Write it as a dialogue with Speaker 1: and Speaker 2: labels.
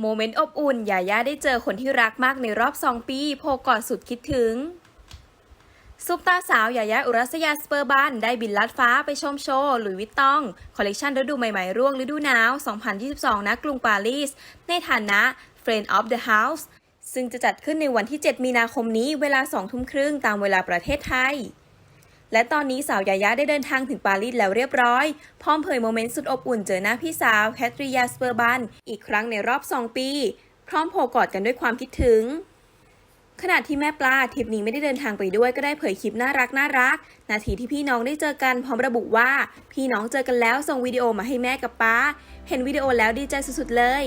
Speaker 1: โมเมนต์อบอุ่นยาย่าได้เจอคนที่รักมากในรอบ 2 ปีโพกอดสุดคิดถึง ซุปตาสาวยายาอุรัสยาสเปอร์บันได้บินลัดฟ้าไปชมโชว์ หลุยวิตตอง คอลเลกชันฤดูใหม่ๆ ร่วงฤดูหนาว 2022 ณ กรุงปารีส ในฐานะ Friend of the House ซึ่งจะจัดขึ้นในวันที่ 7 มีนาคมนี้เวลา 2 ทุ่มครึ่งตามเวลาประเทศไทย และตอนนี้สาวยายาได้เดินทางถึงปารีสแล้วเรียบร้อย พร้อมเผยโมเมนต์สุดอบอุ่นเจอหน้าพี่สาวแคทริยาสเปอร์บันอีกครั้งในรอบ 2 ปี พร้อมโผกอดกันด้วยความคิดถึง ขณะที่แม่ปลาทริปนี้ไม่ได้เดินทางไปด้วยก็ได้เผยคลิปน่ารักน่ารัก นาทีที่พี่น้องได้เจอกันพร้อมระบุว่า พี่น้องเจอกันแล้วส่งวิดีโอมาให้แม่กับป้า เห็นวิดีโอแล้วดีใจสุดๆเลย